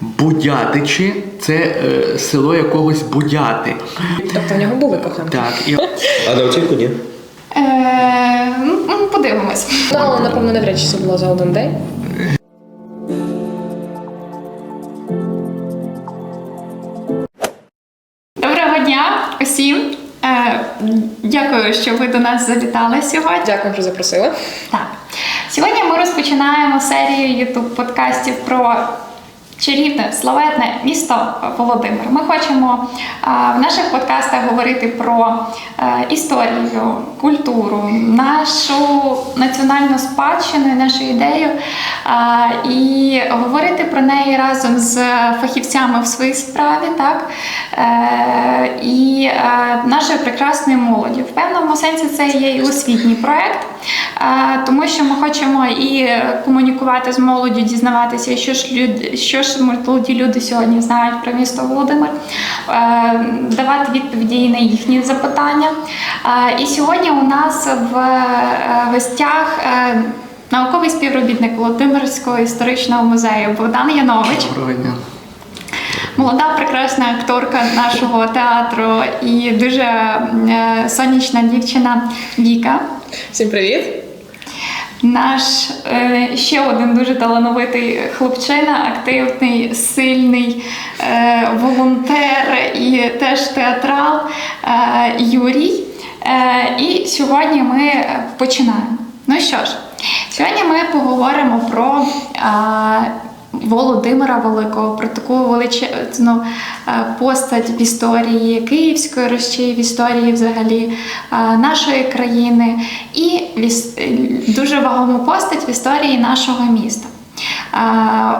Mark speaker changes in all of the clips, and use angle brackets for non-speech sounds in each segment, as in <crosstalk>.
Speaker 1: Будятичі це е, село якогось Будяти.
Speaker 2: Тобто в нього були коханки.
Speaker 1: Так, і
Speaker 3: А на оцінку ні.
Speaker 4: Е, ну, подивимось.
Speaker 2: Ну, але, напевно, навряд чи це було за один день.
Speaker 4: Доброго дня усім. Е, дякую, що ви до нас завітали сьогодні.
Speaker 2: Дякую, що запросили.
Speaker 4: Так. Сьогодні ми розпочинаємо серію youtube подкастів про чарівне, славетне місто Володимир. Ми хочемо в наших подкастах говорити про е, історію, культуру, нашу національну спадщину, нашу ідею і говорити про неї разом з фахівцями в своїй справі, так е, і е, нашою прекрасною молоді. В певному сенсі це є і освітній проект, тому що ми хочемо і комунікувати з молоддю, дізнаватися, що ж люд, що молоді люди сьогодні знають про місто Володимир, е, давати відповіді на їхні запитання. Е, І сьогодні у нас в е, гостях науковий співробітник Володимирського історичного музею Богдан Янович.
Speaker 1: доброго дня.
Speaker 4: Молода прекрасна акторка нашого театру і дуже сонячна дівчина Віка.
Speaker 2: Всім привіт!
Speaker 4: Наш е, ще один дуже талановитий хлопчина, активний, сильний е, волонтер і теж театрал е, Юрій. Е, і сьогодні ми починаємо. Ну що ж, сьогодні ми поговоримо про е, Володимира Великого, про таку величезну е, постать в історії Київської Росії, в історії взагалі е, нашої країни, і дуже вагому постать в історії нашого міста. Е,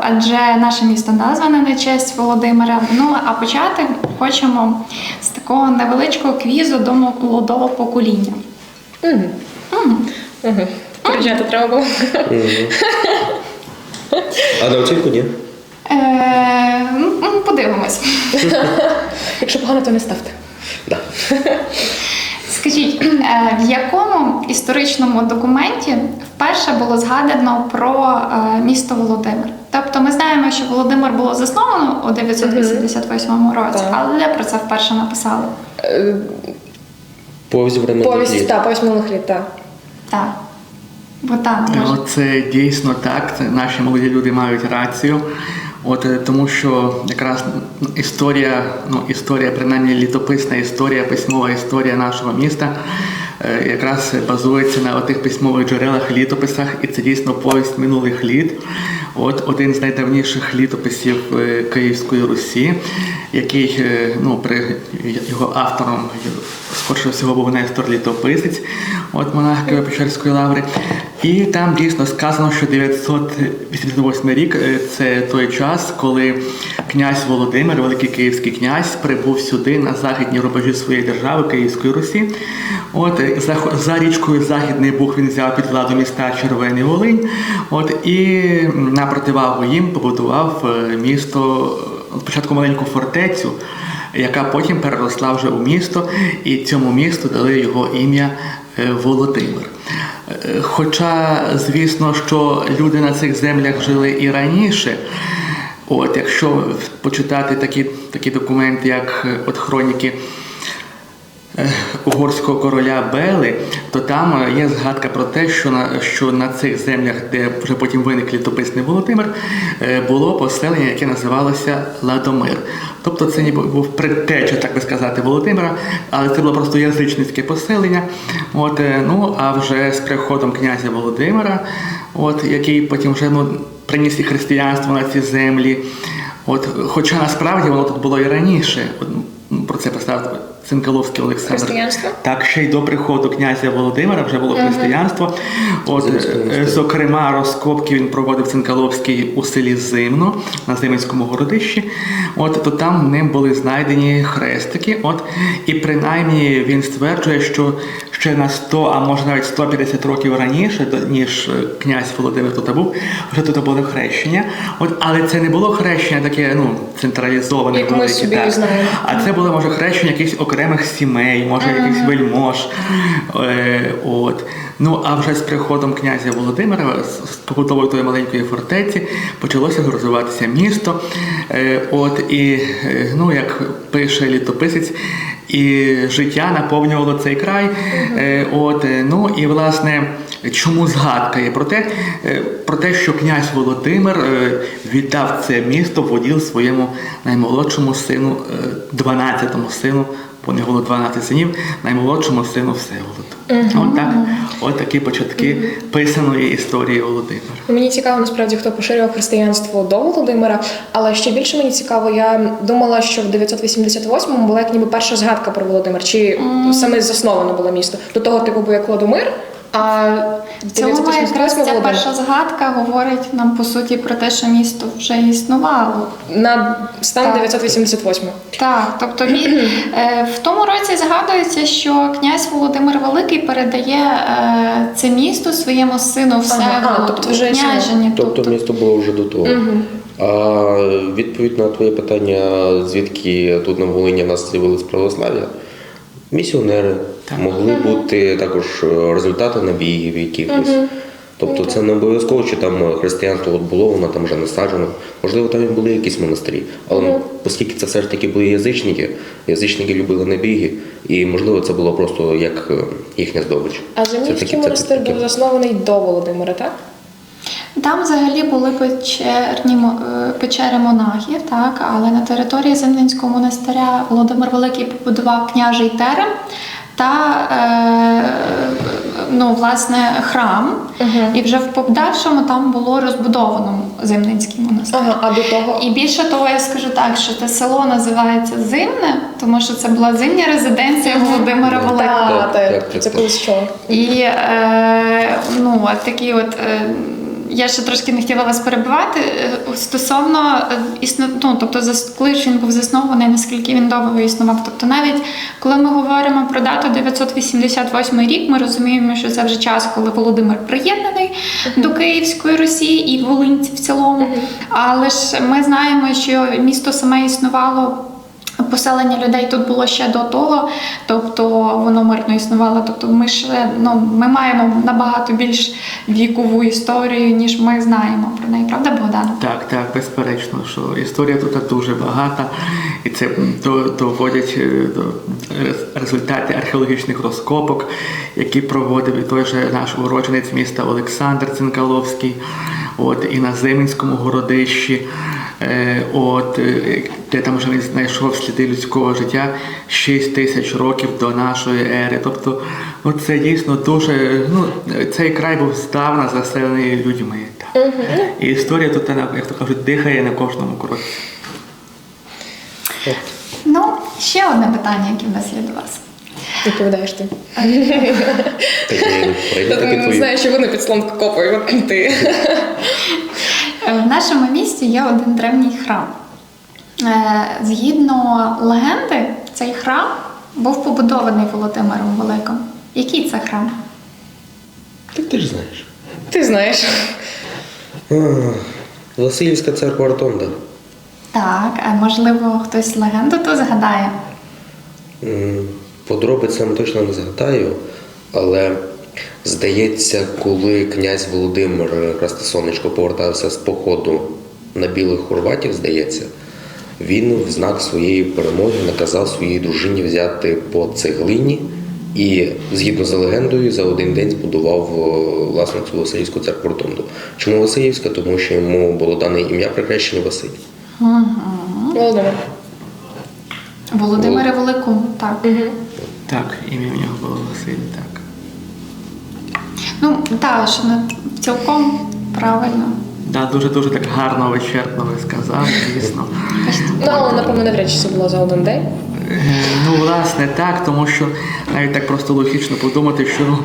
Speaker 4: Адже наше місто назване на честь Володимира. Ну а почати хочемо з такого невеличкого квізу до молодого покоління.
Speaker 2: Угу. Угу. Приїжджати треба було.
Speaker 3: А на оцінку ні.
Speaker 4: Е, ну, Подивимось. <laughs>
Speaker 2: Якщо погано, то не ставте.
Speaker 3: Да. <laughs>
Speaker 4: Скажіть, е, в якому історичному документі вперше було згадано про е, місто Володимир? Тобто ми знаємо, що Володимир було засновано у 988 році,
Speaker 2: Так.
Speaker 4: але де про це вперше написали?
Speaker 3: Повість временних
Speaker 2: Повість,
Speaker 3: літ.
Speaker 2: так, повість минулих літ, так.
Speaker 4: Так. Бо там
Speaker 1: Е,
Speaker 4: може.
Speaker 1: Це дійсно так. Це наші молоді люди мають рацію. От е, тому, що якраз ну, історія, ну історія, принаймні літописна історія, письмова історія нашого міста, е, якраз базується на отих письмових джерелах, літописах, і це дійсно повість минулих літ. От один з найдавніших літописів Київської Русі, який ну, при його автором скорше всього був Нестор Літописець, от монах Києво-Печерської лаври. І там дійсно сказано, що 988 рік е, це той час, коли князь Володимир, великий київський князь, прибув сюди на західні рубежі своєї держави Київської Русі. От е, за, за річкою Західний Буг він взяв під владу міста Червений Волинь. От і на противагу їм побудував е, місто спочатку маленьку фортецю яка потім переросла вже у місто, і цьому місту дали його ім'я е, Володимир. Е, Хоча, звісно, що люди на цих землях жили і раніше. От, якщо почитати такі, такі документи, як е, от хроніки угорського короля Бели, то там е, є згадка про те, що на, що на цих землях, де вже потім виник літописний Володимир, е, було поселення, яке називалося Ладомир. Тобто це ніби був предтеча, так би сказати, Володимира, але це було просто язичницьке поселення. От, е, ну, а вже з приходом князя Володимира, от, який потім вже ну, приніс і християнство на ці землі. От, хоча насправді воно тут було і раніше. Ну, про це писав Цинкаловський Олександр.
Speaker 2: Християнство?
Speaker 1: Так, ще й до приходу князя Володимира вже було християнство. От, е, зокрема, розкопки він проводив Цинкаловський у селі Зимно на Зименському городищі. От то там ним були знайдені хрестики. От, і принаймні він стверджує, що ще на 100, а може навіть 150 років раніше, ніж е, князь Володимир тут був, вже тут було хрещення. От, але це не було хрещення таке ну, централізоване.
Speaker 2: Як ми собі
Speaker 1: так.
Speaker 2: знаємо.
Speaker 1: А це було може хрещення якихось окремих сімей, може якихось вельмож. Е, от. Ну а вже з приходом князя Володимира, з побудовою тої маленької фортеці, почалося розвиватися місто. Е, от і е, ну, як пише літописець, і життя наповнювало цей край. Е, от, е, ну і власне. Чому згадка є про те, е, про те, що князь Володимир віддав це місто в уділ своєму наймолодшому сину, е, 12-му сину, бо не було 12 синів, наймолодшому сину Всеволоду. От так, от такі початки писаної історії Володимира.
Speaker 2: Мені цікаво насправді, хто поширював християнство до Володимира, але ще більше мені цікаво, я думала, що в 988-му була як ніби перша згадка про Володимир, чи саме засновано було місто. До того типу був як Ладомир, а в
Speaker 4: цьому якраз ця
Speaker 2: Володимир.
Speaker 4: перша згадка говорить нам по суті про те, що місто вже існувало.
Speaker 2: На стан
Speaker 4: Так.
Speaker 2: 988.
Speaker 4: Так, тобто він, <clears throat> е, в тому році згадується, що князь Володимир Великий передає е, це місто своєму сину Всеволоду,
Speaker 2: тобто вже
Speaker 4: княжині.
Speaker 3: Тобто місто було вже до того. А відповідь на твоє питання, звідки тут на Волині в нас з'явилось православ'я? Місіонери
Speaker 1: Так.
Speaker 3: могли бути також е, результати набігів якихось. Тобто це не обов'язково, що там християнство от було, воно там вже насаджено. Можливо, там і були якісь монастирі. Але оскільки це все ж таки були язичники, язичники любили набіги, і можливо це було просто як е, їхня здобич.
Speaker 2: А Землівський монастир був заснований до Володимира, так?
Speaker 4: Там взагалі були печерні е, печери монахів, так, але на території Землінського монастиря Володимир Великий побудував княжий терем та е, ну, власне храм. І вже в подальшому там було розбудовано Землінський монастир.
Speaker 2: Ага, а до того.
Speaker 4: І більше того, я скажу так, що те село називається Зимне, тому що це була зимня резиденція Володимира Великого.
Speaker 2: Це
Speaker 3: так.
Speaker 2: колись чула.
Speaker 4: І е, ну, от такі от. Е, я ще трошки не хотіла вас перебивати е, стосовно е, існу, ну, тобто ж він був заснований, наскільки він довго існував. Тобто, навіть коли ми говоримо про дату 988 рік, ми розуміємо, що це вже час, коли Володимир приєднаний до Київської Росії і Волинці в цілому. Але ж ми знаємо, що місто саме існувало. Поселення людей тут було ще до того, тобто воно мирно існувало. Тобто ми ще ну ми маємо набагато більш вікову історію, ніж ми знаємо про неї, правда, Богдан?
Speaker 1: Так, так, безперечно, що історія тут дуже багата, і це до- доводять е, до рез- результати археологічних розкопок, які проводив і той же наш уродженець міста Олександр Цинкаловський, от і на Зимінському городищі. Е, От е, де там вже він знайшов сліди людського життя 6 тисяч років до нашої ери. Тобто, це дійсно дуже. Ну, цей край був здавна заселений людьми. Так. І історія тут, як то кажуть, дихає на кожному кроці.
Speaker 4: Ну, ще одне питання, яке в нас є до вас.
Speaker 2: Відповідаєш ти. Ти
Speaker 3: твої.
Speaker 2: знаєш, що вони під слонку копають. Ти.
Speaker 4: Е, В нашому місті є один древній храм. Е, Згідно легенди, цей храм був побудований Володимиром Великим. Який це храм?
Speaker 3: Так ти ж знаєш.
Speaker 2: Ти знаєш.
Speaker 3: Васильівська церква Ротонда.
Speaker 4: Так, а можливо, хтось легенду то згадає.
Speaker 3: Подробицям точно не згадаю, але здається, коли князь Володимир якраз сонечко повертався з походу на білих хорватів, здається, він в знак своєї перемоги наказав своїй дружині взяти по цеглині і, згідно з легендою, за один день збудував власне цю Васильівську церкву Ротонду. Чому Васильівська? Тому що йому було дане ім'я прикрещений Василь.
Speaker 2: Володимир.
Speaker 4: Володимире Великому, так.
Speaker 1: Так, ім'я в нього було Василь, так.
Speaker 4: Ну, так, що не цілком правильно.
Speaker 1: Да, дуже дуже так гарно, вичерпно ви сказали, дійсно.
Speaker 2: Ну, але напевно, навряд чи це було за один день.
Speaker 1: Е, Ну, власне, так, тому що навіть так просто логічно подумати, що ну,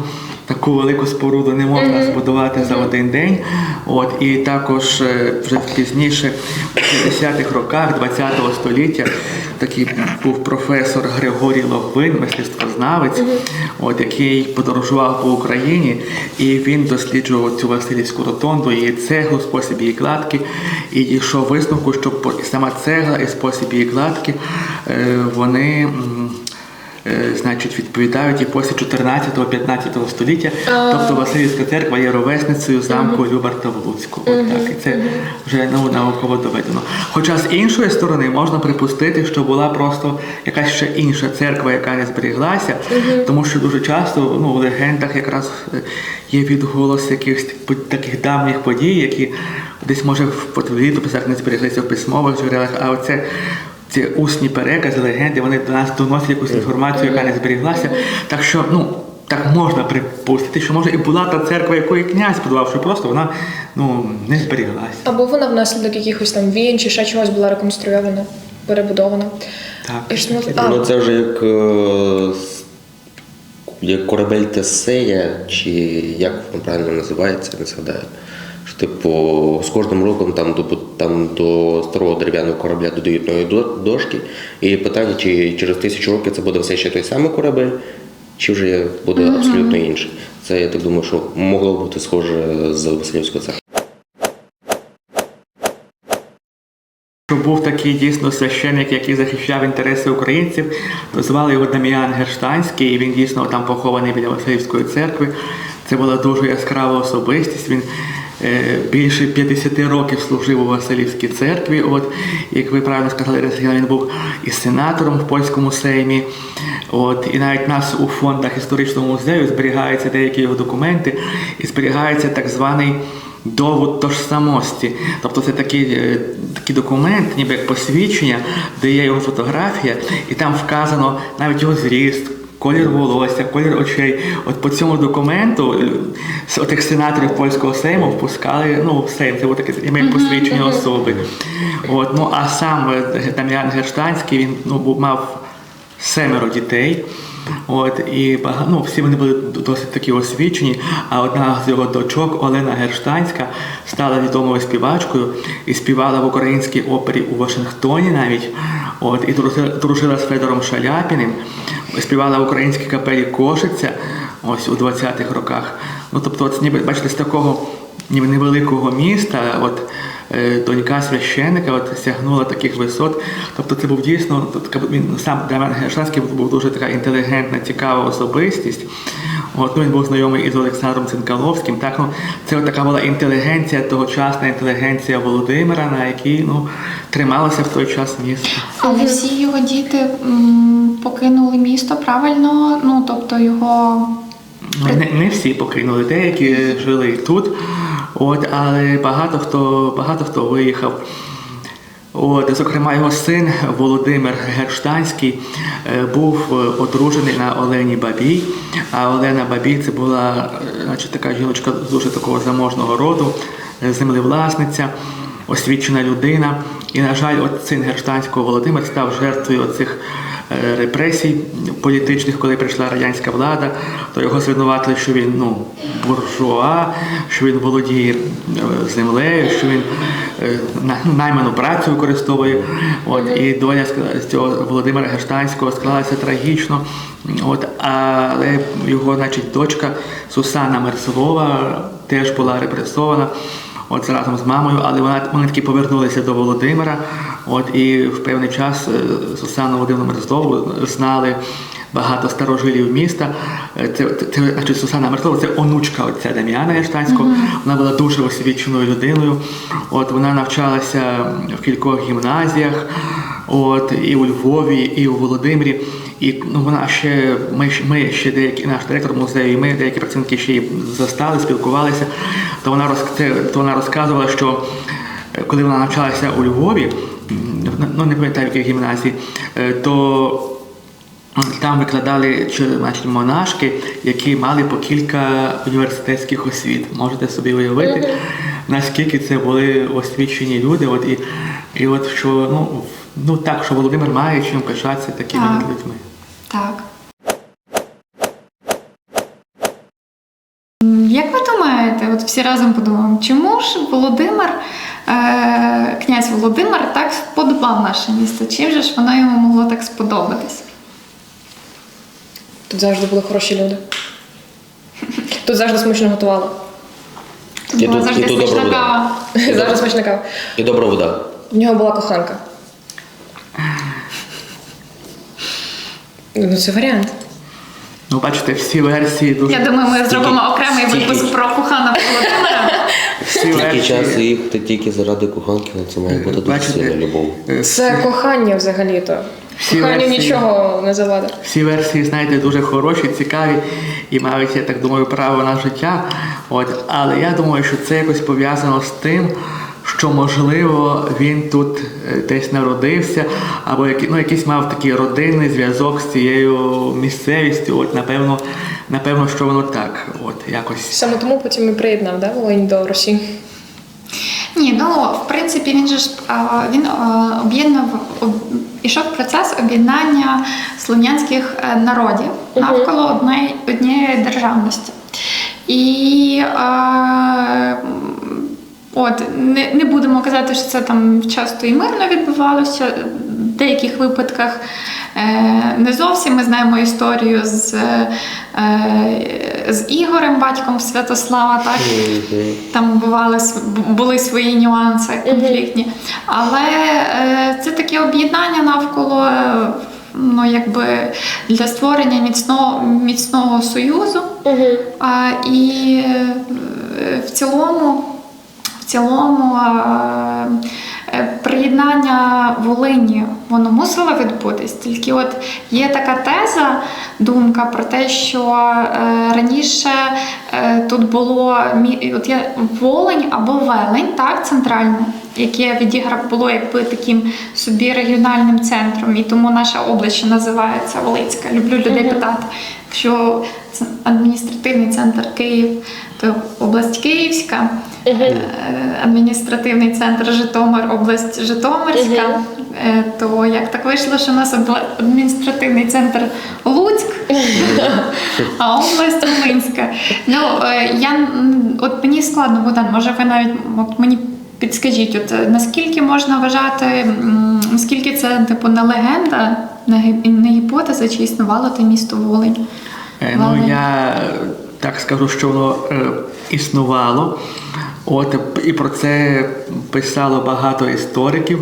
Speaker 1: таку велику споруду не можна збудувати за один день. От, і також е, вже пізніше, у 50-х роках ХХ століття, такий був професор Григорій Логвин, мистецтвознавець, от, який подорожував по Україні, і він досліджував цю Васильівську ротонду, її цеглу, спосіб її кладки, і дійшов висновку, що сама цегла і спосіб її кладки, е, вони. Е, Значить, відповідають епосі 14-15 століття. Тобто Васильівська церква є ровесницею замку Любарта в Луцьку. От так. І це вже ну, науково доведено. Хоча з іншої сторони можна припустити, що була просто якась ще інша церква, яка не зберіглася, тому що дуже часто ну, в легендах якраз е, є відголос якихось таких давніх подій, які десь може в в літописах не збереглися в письмових джерелах, а оце ці усні перекази, легенди, вони до нас доносять якусь інформацію, яка не зберіглася. Так що, ну, так можна припустити, що може і була та церква, якої князь будував, що просто вона ну, не зберіглася.
Speaker 2: Або вона внаслідок якихось там війн чи ще чогось була реконструйована, перебудована.
Speaker 1: Так.
Speaker 2: І ж, ну, а,
Speaker 3: Ну це вже як, е, як корабель Тесея, чи як воно правильно називається, не згадаю. Типу, з кожним роком там до, там до старого дерев'яного корабля додають нові дошки. І питання, чи через тисячу років це буде все ще той самий корабель, чи вже буде абсолютно інший. Це я так думаю, що могло бути схоже з Васильівською церквою.
Speaker 1: Був такий дійсно священник, який захищав інтереси українців, звали його Дам'ян Герштанський, і він дійсно там похований біля Васильівської церкви. Це була дуже яскрава особистість. Він більше 50 років служив у Василівській церкві. От, як ви правильно сказали, він був і сенатором в польському сеймі. От, і навіть у нас у фондах історичного музею зберігаються деякі його документи, і зберігається так званий довод тожсамості. Тобто це такий, е, такий документ, ніби як посвідчення, де є його фотографія, і там вказано навіть його зріст. Колір волосся, колір очей. От по цьому документу е, сенаторів польського сейму впускали ну, сейм, це було таке ім'я як посвідчення особи. От, ну, а сам е, Дам'ян Герштанський він ну, був, мав семеро дітей. От, і ну, всі вони були досить такі освічені. А одна з його дочок, Олена Герштанська, стала відомою співачкою і співала в українській опері у Вашингтоні навіть. От, і дружила, з Федором Шаляпіним, співала в українській капелі Кошиця ось у 20-х роках. Ну, тобто, от, ніби, бачите, з такого невеликого міста, от донька священника от, сягнула таких висот. Тобто це був дійсно, така- він сам Дам'ян Гершанський був дуже така інтелігентна, цікава особистість. От, ну, він був знайомий із Олександром Цинкаловським. Так, ну, це от така була інтелігенція, тогочасна інтелігенція Володимира, на якій ну, трималося в той час місто.
Speaker 4: Але всі його діти м, покинули місто правильно, ну тобто його
Speaker 1: Ну, Не, не всі покинули, деякі жили тут, от, але багато хто, багато хто виїхав. От, зокрема, його син Володимир Герштанський е, був е, одружений на Олені Бабій. А Олена Бабій це була е, значить, така жіночка з дуже такого заможного роду, землевласниця, освічена людина. І, на жаль, от син Герштанського Володимир став жертвою цих е, репресій політичних, коли прийшла радянська влада, то його звинуватили, що він ну, буржуа, що він володіє е, землею, що він е, найману працю використовує. От, і доля цього Володимира Герштанського склалася трагічно. От, але його значить, дочка Сусана Мерселова теж була репресована. От разом з мамою, але вона вони таки повернулися до Володимира. От і в певний час е, Сусану Володимиру Мерзлову знали багато старожилів міста. Е, Це, це, це значить, Сусана Мерзлова, це онучка отця Дем'яна Яштанського. Вона була дуже освіченою людиною. От вона навчалася в кількох гімназіях, от і у Львові, і у Володимирі. І ну, вона ще, ми, ми ще деякі, наш директор музею, і ми деякі працівники ще її застали, спілкувалися. То вона, роз, це, то вона розказувала, що е, коли вона навчалася у Львові, ну не пам'ятаю, в якій гімназії, е, то там викладали чи, значить, монашки, які мали по кілька університетських освіт. Можете собі уявити, наскільки це були освічені люди. От, і, і от що, ну, ну так, що Володимир має чим пишатися такими
Speaker 4: Так.
Speaker 1: людьми.
Speaker 4: Так. Як ви думаєте, от всі разом подумаємо, чому ж Володимир, е, князь Володимир так вподобав наше місто? Чим же ж воно йому могло так сподобатись?
Speaker 2: Тут завжди були хороші люди. Тут завжди смачно готували.
Speaker 4: Тут
Speaker 3: І
Speaker 4: була
Speaker 3: тут- і
Speaker 4: завжди
Speaker 3: тут добра
Speaker 4: смачна
Speaker 3: вода.
Speaker 4: кава.
Speaker 2: Завжди смачна кава.
Speaker 3: І добра вода.
Speaker 2: В нього була коханка. Ну, це варіант.
Speaker 1: Ну, бачите, всі версії дуже.
Speaker 4: Я думаю, ми зробимо окремий
Speaker 3: стільки-
Speaker 4: випуск про Кухана Володимира.
Speaker 1: всі
Speaker 3: Тільки час
Speaker 1: версії,
Speaker 3: їхати тільки заради коханки, ну це має бути дуже сильна любов.
Speaker 1: е,
Speaker 2: Це кохання взагалі-то.
Speaker 1: Всі
Speaker 2: Коханню
Speaker 1: версії.
Speaker 2: нічого не завадить.
Speaker 1: Всі версії, знаєте, дуже хороші, цікаві і мають, я так думаю, право на життя. От, але я думаю, що це якось пов'язано з тим, що можливо він тут е, десь народився, або який, ну, якийсь мав такий родинний зв'язок з цією місцевістю. От, напевно, напевно, що воно так. От, якось.
Speaker 2: Саме тому потім і приєднав да, Волинь до Росії.
Speaker 4: Ні, ну в принципі він же ж він об'єднав об- ішов процес об'єднання слов'янських е, народів навколо одної однієї державності. І м, от не, не будемо казати, що це там часто і мирно відбувалося. В деяких випадках е, не зовсім ми знаємо історію з, е, з Ігорем, батьком Святослава, так там бували були свої нюанси конфліктні. Але е, це таке об'єднання навколо ну, якби для створення міцного, міцного союзу. А, і е, в цілому, в цілому е, приєднання Волині воно мусило відбутись. Тільки от є така теза, думка про те, що е, раніше е, тут було от є Волинь або Велень, так, центральне, яке відіграв було якби таким собі регіональним центром, і тому наша область називається Волинська. Люблю людей питати, якщо адміністративний центр Київ, то область Київська, е, адміністративний центр Житомир, область Житомирська. Е, То як так вийшло, що у нас адміністративний центр Луцьк, а область Волинська. Ну е, я от мені складно, Богдан, може ви навіть от мені підскажіть, от наскільки можна вважати, наскільки це типу не легенда, не гіпотеза, чи існувало те місто Волинь?
Speaker 1: Ну,
Speaker 4: Волинь.
Speaker 1: я так скажу, що воно е, існувало. От, і про це писало багато істориків,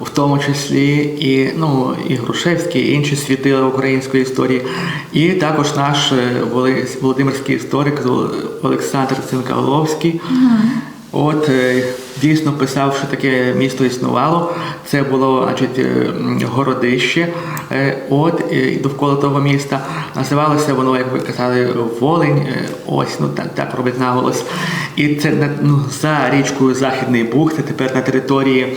Speaker 1: в тому числі і, ну, і Грушевський, і інші світили української історії. І також наш е, Володимирський історик Олександр Цинкаловський. От е, дійсно писав, що таке місто існувало. Це було, значить, е, городище. Е, От довкола того міста називалося воно, як ви казали, Волинь. Е, Ось ну так, так робить наголос. І це ну, за річкою Західний Буг, це тепер на території.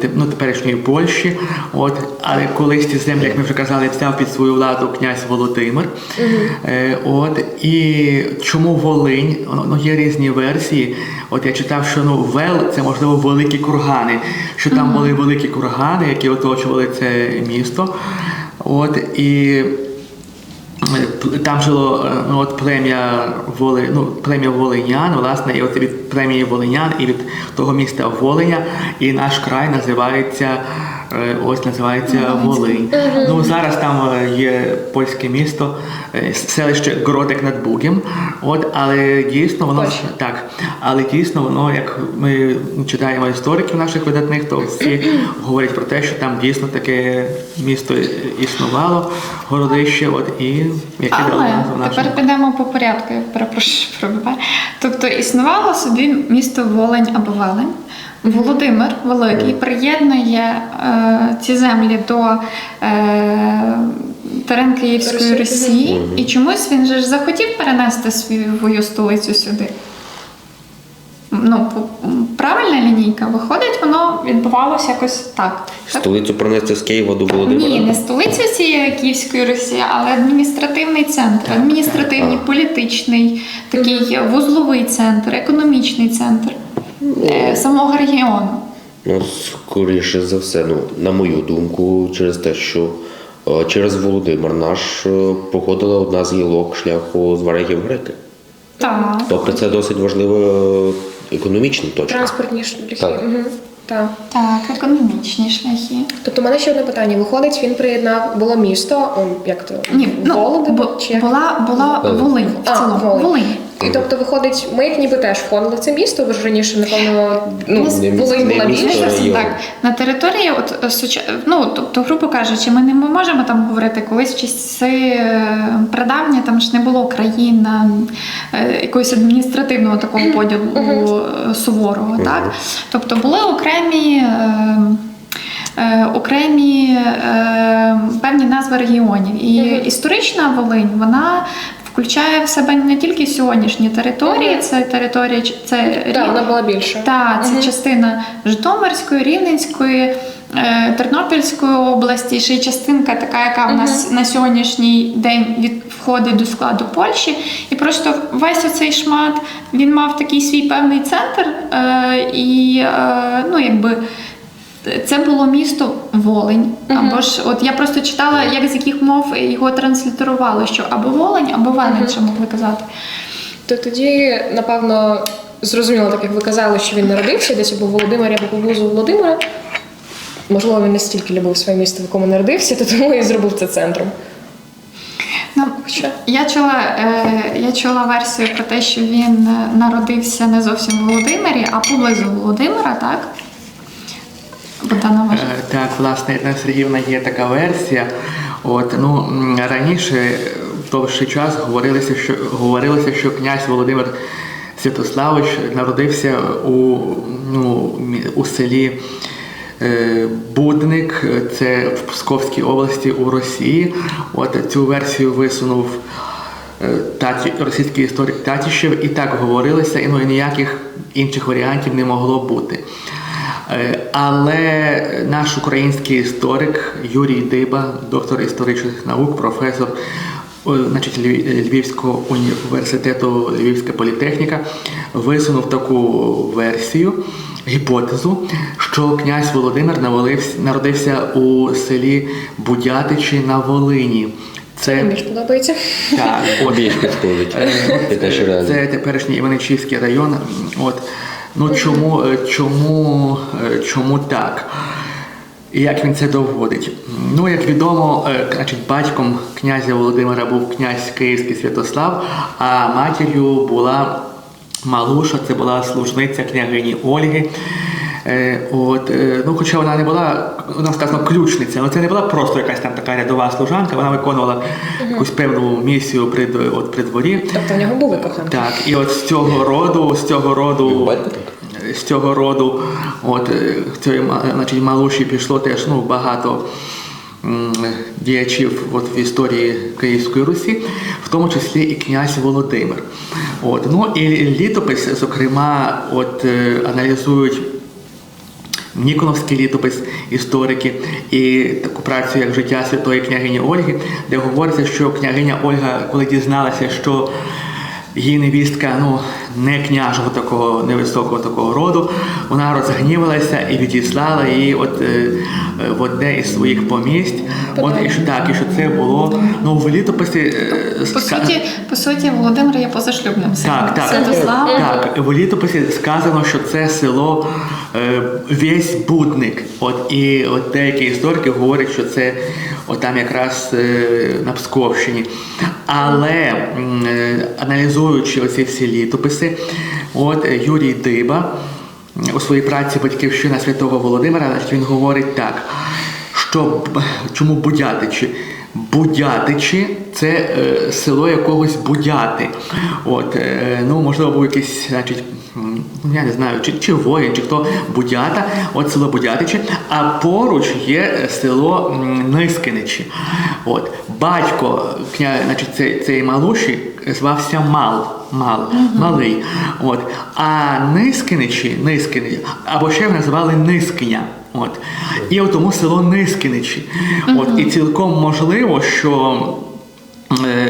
Speaker 1: Те- Ну, теперішньої Польщі, от але колись ці землі, як ми вже казали, взяв під свою владу князь Володимир. Е, от і чому Волинь? Ну, ну, є різні версії. От я читав, що ну Вел це можливо великі кургани, що там були великі кургани, які оточували це місто. От і Там жило е, ну, от плем'я Воли, ну, плем'я Волинян, власне, і от від плем'я Волинян і від того міста Волиня, і наш край називається ось називається Волинь. Ну зараз там е, є польське місто, е, селище Гродек над Бугом. От, але дійсно воно
Speaker 2: Польща.
Speaker 1: так, але дійсно воно, як ми читаємо істориків наших видатних, то всі <clears throat> говорять про те, що там дійсно таке місто існувало, городище, от і яке дало назву нашому.
Speaker 4: тепер підемо по порядку, я перепрошую пробиваю. Тобто існувало собі місто Волинь або Велень. Володимир Великий приєднує е, ці землі до е, терен Київської
Speaker 2: Росії.
Speaker 4: І чомусь він же ж захотів перенести свою столицю сюди. Ну, правильна лінійка. Виходить, воно відбувалося якось так.
Speaker 3: Столицю принести з Києва до Володимира.
Speaker 4: Ні, не столиця цієї Київської Росії, але адміністративний центр, адміністративний, політичний, такий вузловий центр, економічний центр е, самого регіону.
Speaker 3: Ну, скоріше за все, ну, на мою думку, через те, що Е, Через Володимир наш е, проходила одна з гілок шляху з варягів греки.
Speaker 4: Так.
Speaker 3: Тобто це досить важлива е, економічна точка.
Speaker 2: Транспортні шляхи.
Speaker 3: Так.
Speaker 2: Угу. Так.
Speaker 4: Так, економічні шляхи.
Speaker 2: Тобто, у мене ще одне питання. Виходить, він приєднав було місто, о, як то
Speaker 4: Ні, ну,
Speaker 2: Володимир
Speaker 4: бу-
Speaker 2: чи як?
Speaker 4: була, була
Speaker 3: Е,
Speaker 4: Волинь в
Speaker 2: А,
Speaker 4: цілому.
Speaker 2: Волинь.
Speaker 4: Волинь.
Speaker 2: І тобто, виходить, ми як ніби теж входили в це місто, ви ж раніше, напевно, ну,
Speaker 3: Не
Speaker 2: Волинь
Speaker 3: не
Speaker 2: була
Speaker 3: місто,
Speaker 2: більша.
Speaker 3: район.
Speaker 4: Так, на території, от е, суча... ну, тобто, грубо кажучи, ми не можемо там говорити колись в часи е, прадавні, там ж не було країн е, якогось адміністративного такого поділу е, суворого. Так? Тобто були окремі. е, е, Окремі е, певні назви регіонів. І історична Волинь вона включає в себе не тільки сьогоднішні території, це територія це рі-
Speaker 2: вона була більша.
Speaker 4: так, це частина Житомирської, Рівненської, е, Тернопільської області, ще й частинка така, яка в нас на сьогоднішній день від входить до складу Польщі. І просто весь оцей шмат він мав такий свій певний центр, е, і е, ну якби. Це було місто Волинь. Або ж, от я просто читала, як з яких мов його транслітерували, що або Волинь, або ще могли казати.
Speaker 2: То тоді, напевно, зрозуміло, так як ви казали, що він народився десь або в Володимирі, або поблизу Володимира. Можливо, він настільки любив своє місто, в якому народився, то тому і зробив це центром.
Speaker 4: Ну,
Speaker 2: Хоча
Speaker 4: Я чула, е, я чула версію про те, що він е, народився не зовсім в Володимирі, а поблизу Володимира, так? Богдана може.
Speaker 1: Е, Так, власне, Ірина Сергіївна, є така версія. От, ну, раніше е, довший час говорилося, що, говорилося, що князь Володимир Святославович народився у, ну, у селі е, Будник, це в Псковській області у Росії. От цю версію висунув Таті, російський історик Татішев, і так говорилося, і ну, і ніяких інших варіантів не могло бути. Е, Але наш український історик Юрій Диба, доктор історичних наук, професор е, значить, Львів- Львівського університету Львівська політехніка, висунув таку версію, гіпотезу, що князь Володимир навалився- народився у селі Будятичі на Волині. Це
Speaker 2: мені подобається.
Speaker 1: так, от, це теперішній Іваничівський район. От. Ну чому, е, чому, е, чому так? І як він це доводить? Ну, як відомо, е, значить, батьком князя Володимира був князь Київський Святослав, а матір'ю була Малуша, це була служниця княгині Ольги. Е, От, е, ну, хоча вона не була, вона сказано, ключниця, але це не була просто якась там така рядова служанка, вона виконувала якусь певну місію при, от, при дворі.
Speaker 2: Тобто в нього були коханки.
Speaker 1: Так, і от з цього роду, з цього роду, з цього роду, от е, цієї значить, малуші пішло теж ну, багато м, діячів от, в історії Київської Русі, в тому числі і князь Володимир. От, ну і літопис, зокрема, от, аналізують. Ніконовський літопис, історики і таку працю, як життя святої княгині Ольги, де говориться, що княгиня Ольга, коли дізналася, що її невістка ну, не княжого такого невисокого такого роду, вона розгнівалася і відіслала її от, е, в одне із своїх помість. От, і що так, і що це було ну, в літописі. е,
Speaker 4: По суті, по суті, Володимир є позашлюбним
Speaker 1: так, так.
Speaker 4: Святослава.
Speaker 1: Так, в літописі сказано, що це село е, весь будник. От і от деякі історики говорять, що це от там якраз е, на Псковщині. Але е, аналізуючи оці всі літописи, от Юрій Диба у своїй праці Батьківщина святого Володимира, він говорить так, що чому Будятичі? Будятичі це е, село якогось Будяти. От, е, ну, можливо, був якийсь, значить, ну, я не знаю, чи, чи воїн, чи хто Будята, от село Будятичі, а поруч є село Нискиничі. От, батько кня, значить, цей, цієї малуші звався Мал. Мал, малий. От. А Нискиничі, Нискиничі, або ще називали Нискиня. От. І от тому село Нискиничі. От. І цілком можливо, що.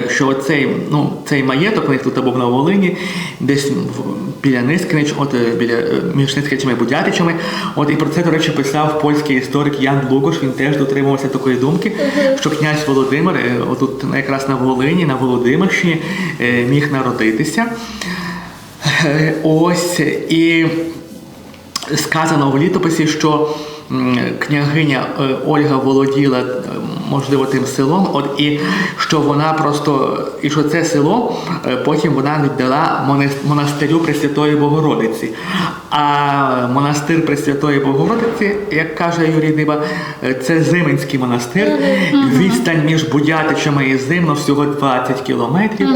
Speaker 1: Що цей, ну, цей маєток у них тут був на Волині, десь біля Нискинич, от е, біля е, між Нискиничами і Будятичами. От і про це, до речі, писав польський історик Ян Лукош. Він теж дотримувався такої думки, що князь Володимир, е, отут якраз на Волині, на Володимирщині, міг народитися. Ось і сказано в літописі, що княгиня е, Ольга володіла, е, можливо, тим селом, от і що вона просто, і що це село е, потім вона віддала монастирю Пресвятої Богородиці. А монастир Пресвятої Богородиці, як каже Юрій Диба, це Зименський монастир. Відстань між Будятичами і Зимно всього 20 кілометрів.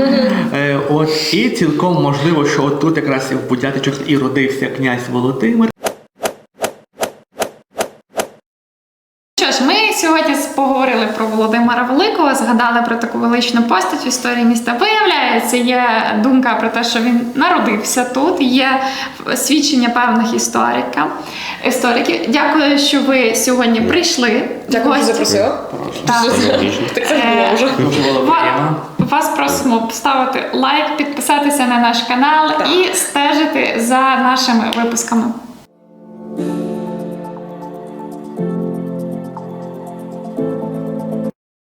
Speaker 1: От і цілком можливо, що от тут якраз і в Будятичах і родився князь Володимир.
Speaker 4: Що ж, ми сьогодні поговорили про Володимира Великого, згадали про таку величну постать в історії міста. Виявляється, є думка про те, що він народився тут, є свідчення певних історика, істориків. Дякую, що ви сьогодні прийшли.
Speaker 2: Дякую, що запросила.
Speaker 1: Приємно.
Speaker 4: Вас просимо поставити лайк, підписатися на наш канал
Speaker 2: Так.
Speaker 4: і стежити за нашими випусками.